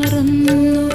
മറന്നു.